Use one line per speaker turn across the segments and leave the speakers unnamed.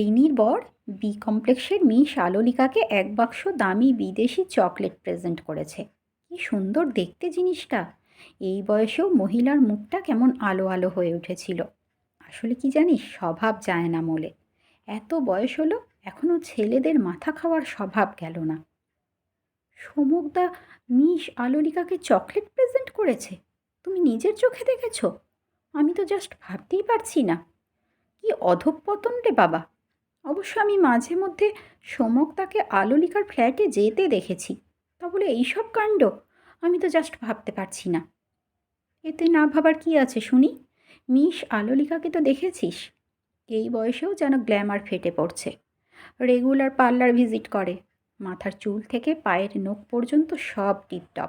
রিনির বর বি কমপ্লেক্সের মিস আলোলিকাকে এক বাক্স দামি বিদেশি চকলেট প্রেজেন্ট করেছে। কি সুন্দর দেখতে জিনিসটা। এই বয়সেও মহিলার মুখটা কেমন আলো আলো হয়ে উঠেছিল। আসলে কি জানিস, স্বভাব যায় না মোলে। এত বয়স হলো এখনও ছেলেদের মাথা খাওয়ার স্বভাব গেল না। সমুকদা মিস আলোলিকাকে চকলেট প্রেজেন্ট করেছে? তুমি নিজের চোখে দেখেছ? আমি তো জাস্ট ভাবতেই পারছি না। কি অধঃপতন রে বাবা। অবশ্য আমি মাঝে মধ্যে সমক তাকে আলোলিকার ফ্ল্যাটে যেতে দেখেছি। তা বলে এইসব কাণ্ড? আমি তো জাস্ট ভাবতে পারছি না। এতে না ভাবার কি আছে শুনি? মিস আলোলিকাকে তো দেখেছিস? এই বয়সেও যেন গ্ল্যামার ফেটে পড়ছে। রেগুলার পার্লার ভিজিট করে। মাথার চুল থেকে পায়ের নখ পর্যন্ত সব টিপটপ।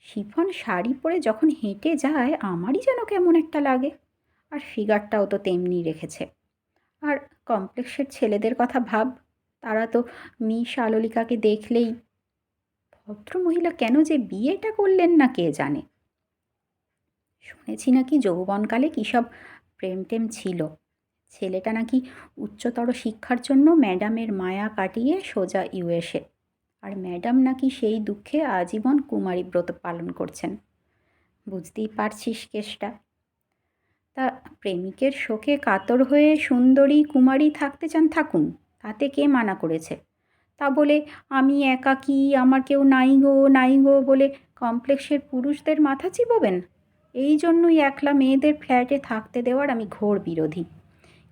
শিফন শাড়ি পরে যখন হেঁটে যায়, আমারই যেন কেমন একটা লাগে। আর ফিগারটাও তো তেমনি রেখেছে। আর কমপ্লেক্সের ছেলেদের কথা ভাব। তারা তো মিস আলোলিকাকে দেখলেই ভদ্রমহিলা কেন যে বিয়েটা করলেন না কে জানে? শুনেছি নাকি যৌবনকালে কী সব প্রেম টেম ছিল? ছেলেটা নাকি উচ্চতর শিক্ষার জন্য ম্যাডামের মায়া কাটিয়ে সোজা ইউএসএ। আর ম্যাডাম নাকি সেই দুঃখে আজীবন কুমারী ব্রত পালন করছেন। বুঝতেই পারছিস কেসটা। প্রেমিকের শোকে কাতর হয়ে সুন্দরী কুমারী থাকতে চান থাকুন তাতে কে মানা করেছে? তা বলে, আমি একাকী আমার কেউ নাই গো নাই গো বলে কমপ্লেক্সের পুরুষদের মাথা চিবোবেন? এই জন্যই একলা মেয়েদের ফ্ল্যাটে থাকতে দেওয়ার আমি ঘোর বিরোধী।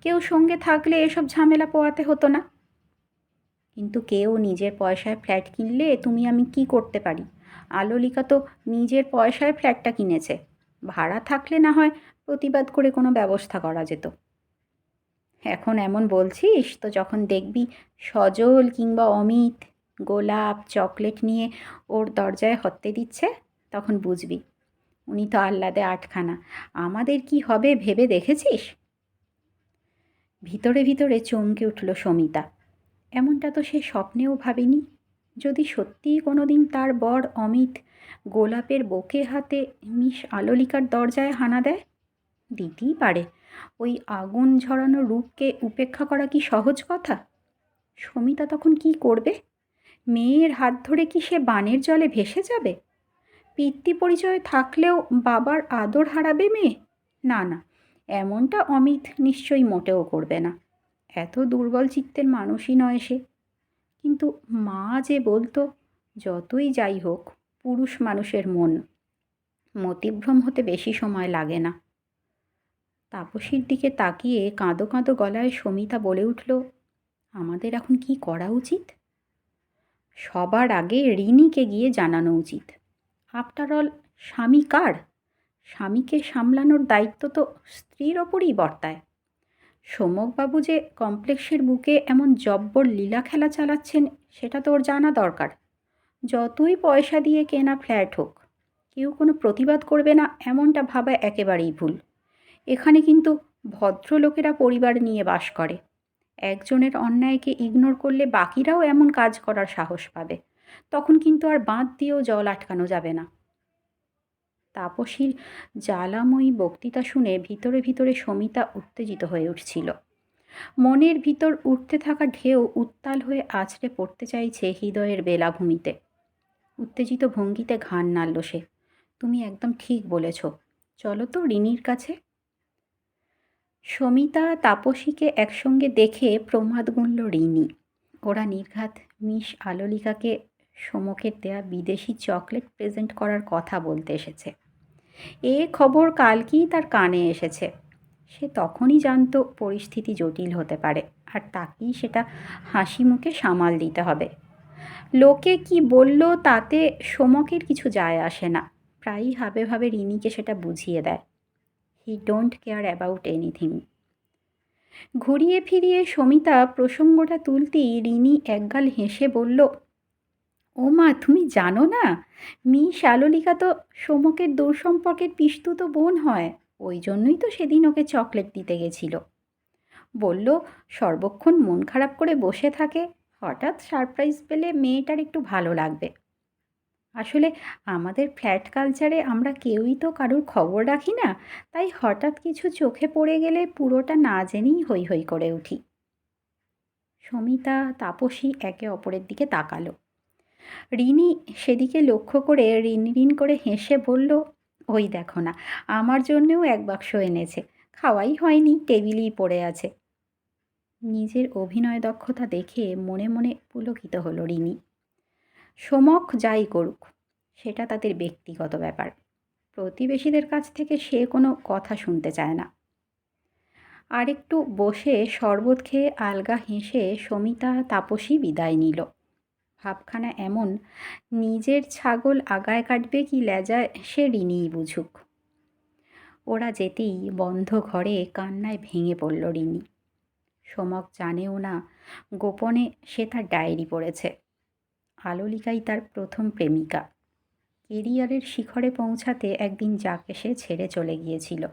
কেউ সঙ্গে থাকলে এসব ঝামেলা পোয়াতে হতো না। কিন্তু কেউ নিজের পয়সায় ফ্ল্যাট কিনলে তুমি আমি কি করতে পারি? আলোলিকা তো নিজের পয়সায় ফ্ল্যাটটা কিনেছে। ভাড়া থাকলে না হয় প্রতিবাদ করে কোনো ব্যবস্থা করা যেত। এখন এমন বলছিস তো যখন দেখবি সজল কিংবা অমিত গোলাপ চকলেট নিয়ে ওর দরজায় হত্যে দিচ্ছে, তখন বুঝবি উনি তো আহ্লাদে আটখানা। আমাদের কি হবে ভেবে দেখেছিস? ভিতরে ভিতরে চমকে উঠল সমিতা। এমনটা তো সে স্বপ্নেও ভাবেনি। যদি সত্যিই কোনো দিন তার বর অমিত গোলাপের বুকে হাতে মিস আলোলিকার দরজায় হানা দেয়? দিতেই পারে। ওই আগুন ঝরানো রূপকে উপেক্ষা করা কি সহজ কথা? সমিতা তখন কি করবে? মেয়ের হাত ধরে কি সে বানের জলে ভেসে যাবে? পিতৃ পরিচয় থাকলেও বাবার আদর হারাবে মেয়ে? না না, এমনটা অমিত নিশ্চয়ই মোটেও করবে না। এত দুর্বল চিত্তের মানুষই নয় সে। কিন্তু মা যে বলতো, যতই যাই হোক, পুরুষ মানুষের মন। মতিভ্রম হতে বেশি সময় লাগে না। তাপসীর দিকে তাকিয়ে কাঁদো কাঁদো গলায় সমিতা বলে উঠল, আমাদের এখন কি করা উচিত? সবার আগে রিনিকে গিয়ে জানানো উচিত আফটার অল স্বামী কার? স্বামীকে সামলানোর দায়িত্ব তো স্ত্রীর ওপরই বর্তায়। সোমকবাবু যে কমপ্লেক্সের বুকে এমন জব্বর লীলা খেলা চালাচ্ছেন, সেটা তোর জানা দরকার। যতই পয়সা দিয়ে কেনা ফ্ল্যাট হোক, কেউ কোনো প্রতিবাদ করবে না এমনটা ভাবা একেবারেই ভুল। এখানে কিন্তু ভদ্রলোকেরা পরিবার নিয়ে বাস করে। একজনের অন্যায়কে ইগনোর করলে বাকিরাও এমন কাজ করার সাহস পাবে। তখন কিন্তু আর বাঁধ দিয়েও জল আটকানো যাবে না। তাপসীর জ্বালাময়ী বক্তৃতা শুনে ভিতরে ভিতরে সমিতা উত্তেজিত হয়ে উঠছিল। মনের ভিতর উঠতে থাকা ঢেউ উত্তাল হয়ে আছড়ে পড়তে চাইছে হৃদয়ের বেলাভূমিতে। উত্তেজিত ভঙ্গিতে ঘান নাড়ল সে। তুমি একদম ঠিক বলেছ। চলো তো রিনির কাছে। সমিতা তাপসীকে একসঙ্গে দেখে প্রমাদ গুনল রিনি। ওরা নির্ঘাত মিস আলোলিকাকে সমকের দেয়া বিদেশি চকলেট প্রেজেন্ট করার কথা বলতে এসেছে। এ খবর কালকেই তার কানে এসেছে। সে তখনই জানত পরিস্থিতি জটিল হতে পারে, আর তাকেই সেটা হাসি মুখে সামাল দিতে হবে। লোকে কি বলল তাতে সমকের কিছু যায় আসে না, প্রায়ই ভাবে ভাবে রিনিকে সেটা বুঝিয়ে দেয়। He don't care about anything ঘুরিয়ে ফিরিয়ে সমিতা প্রসঙ্গটা তুলতেই রিনি একগাল হেসে বলল ও মা তুমি জানো না? মি শাললিকা তো সমকের দূর সম্পর্কের পিস্তুত বোন হয়। ওই জন্যই তো সেদিন ওকে চকলেট দিতে গেছিল। বলল, সর্বক্ষণ মন খারাপ করে বসে থাকে। হঠাৎ সারপ্রাইজ পেলে মেয়েটার একটু ভালো লাগবে। আসলে আমাদের ফ্ল্যাট কালচারে আমরা কেউই তো কারুর খবর রাখি না। তাই হঠাৎ কিছু চোখে পড়ে গেলে পুরোটা না জেনেই হই হই করে উঠি। সমিতা, তাপসী একে অপরের দিকে তাকালো। রিনি সেদিকে লক্ষ্য করে রিন রিন করে হেসে বলল, ওই দেখো না, আমার জন্যেও এক বাক্স এনেছে। খাওয়াই হয়নি, টেবিলেই পড়ে আছে। নিজের অভিনয় দক্ষতা দেখে মনে মনে পুলকিত হলো রিনি। সমক যাই করুক, সেটা তাদের ব্যক্তিগত ব্যাপার। প্রতিবেশীদের কাছ থেকে সে কোনো কথা শুনতে চায় না। আর একটু বসে শরবত খেয়ে আলগা হেসে সমিতা তাপসী বিদায় নিল। ভাবখানা এমন, নিজের ছাগল আগায় কাটবে কি লেজায় সে রিনিই বুঝুক। ওরা যেতেই বন্ধ ঘরে কান্নায় ভেঙে পড়ল রিনি। সমক জানেও না, গোপনে সে তার ডায়েরি পড়েছে। আলোলিকাই তার প্রথম প্রেমিকা। কেরিয়ারের শিখরে পৌঁছাতে একদিন যাকে সে ছেড়ে চলে গিয়েছিল।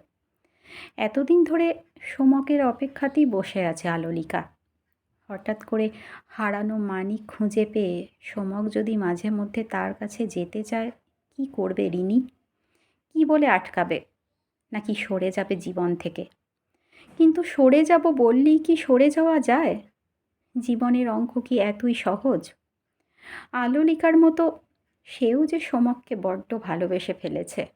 এতদিন ধরে সমকের অপেক্ষাতেই বসে আছে আলোলিকা। হঠাৎ করে হারানো মানিক খুঁজে পেয়ে সমক যদি মাঝে মধ্যে তার কাছে যেতে চায়, কি করবে রিনি? কি বলে আটকাবে? নাকি সরে যাবে জীবন থেকে? কিন্তু সরে যাব বললেই কি সরে যাওয়া যায়? জীবনের অঙ্ক কি এতই সহজ? আলোলিকার মতো সেও যে সমককে বড্ড ভালোবেসে ফেলেছে।